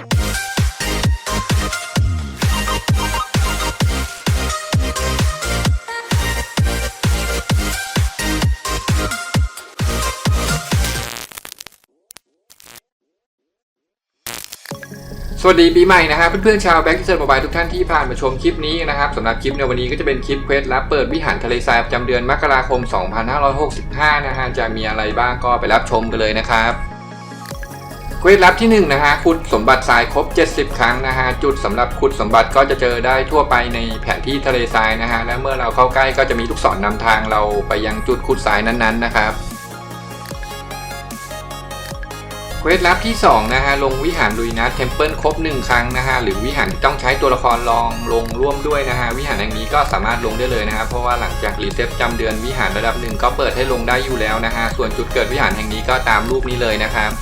สวัสดีปีใหม่นะครับเพื่อนๆชาวแบ็กเซอร์มบายทุกท่านที่ผ่านมาชมคลิปนี้นะครับสำหรับคลิปในวันนี้ก็จะเป็นคลิปเควสรับเปิดวิหารทะเลทรายประจำเดือนมกราคม 2565 นะฮะจะมีอะไรบ้างก็ไปรับชมกันเลยนะครับ เควสลับที่ 1 นะฮะขุดสมบัติทรายครบ 70 ครั้งนะฮะจุดสำหรับขุดสมบัติก็จะเจอได้ทั่วไปในแผนที่ทะเลทรายนะฮะและเมื่อเราเข้าใกล้ก็จะมีลูกศรนำทางเราไปยังจุดขุดทรายนั้นๆนะครับเควสลับที่2นะฮะลงวิหารลุยนัทเทมเพิลครบ 1 ครั้งนะฮะหรือวิหารต้องใช้ตัวละครลองลงร่วมด้วยนะฮะวิหารแห่งนี้ก็สามารถลงได้เลยนะครับเพราะว่าหลังจากรีเซ็ตจำเดือนวิหารระดับหนึ่งก็เปิดให้ลงได้อยู่แล้วนะฮะส่วนจุดเกิดวิหารแห่งนี้ก็ตามรูปนี้เลยนะครับ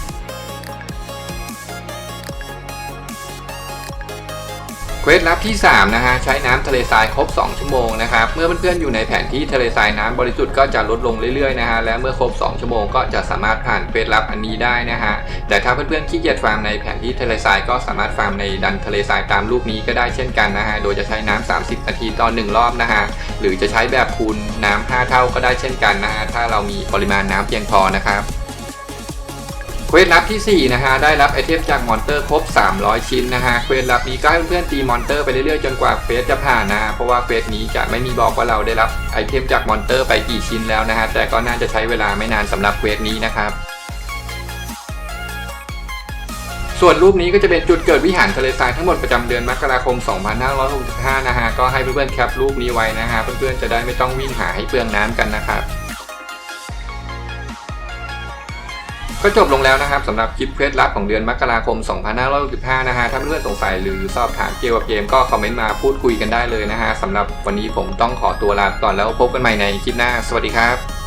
เควสลับที่ 3 นะฮะ ใช้น้ำทะเลทรายครบ 2 ชั่วโมงนะครับ เมื่อเพื่อนๆอยู่ในแผนที่ทะเลทรายน้ำบริสุทธิ์ก็จะลดลงเรื่อยๆนะฮะ และเมื่อครบ 2 ชั่วโมงก็จะสามารถผ่านเควสลับอันนี้ได้นะฮะ แต่ถ้าเพื่อนๆขี้เกียจฟาร์มในแผนที่ทะเลทรายก็สามารถฟาร์มในดันทะเลทรายตามรูปนี้ก็ได้เช่นกันนะฮะ โดยจะใช้น้ำ30 นาทีต่อ 1 รอบนะฮะ หรือจะใช้แบบคูณน้ำ5เท่าก็ได้เช่นกันนะฮะ ถ้าเรามีปริมาณน้ำเพียงพอนะครับ เควสลับที่ 4 นะฮะ ได้รับไอเทมจากมอนเตอร์ครบ 300 ชิ้นนะฮะ เควสลับนี้ก็ให้เพื่อนๆตีมอนเตอร์ไปเรื่อยๆ จนกว่าเควสจะผ่านนะฮะเพราะว่าเควสนี้จะไม่มีบอกว่าเราได้รับไอเทมจากมอนเตอร์ไปกี่ชิ้นแล้วนะฮะ แต่ก็น่าจะใช้เวลาไม่นานสำหรับเควสนี้นะครับส่วนรูปนี้ก็จะเป็นจุดเกิดวิหารทะเลทรายทั้งหมดประจำเดือนมกราคม 2565 นะฮะ ก็ให้เพื่อนๆแคปรูปนี้ไว้นะฮะ เพื่อนๆจะได้ไม่ต้องวิ่งหาให้เปลืองน้ำกันนะครับ ก็จบลงแล้วนะครับสำหรับคลิปเคล็ดลับของเดือนมกราคม 2565 นะฮะ ถ้าเพื่อนสงสัยหรือสอบถามเกี่ยวกับเกมก็คอมเมนต์มาพูดคุยกันได้เลยนะฮะสำหรับวันนี้ผมต้องขอตัวลาไปก่อนแล้วพบกันใหม่ในคลิปหน้า สวัสดีครับ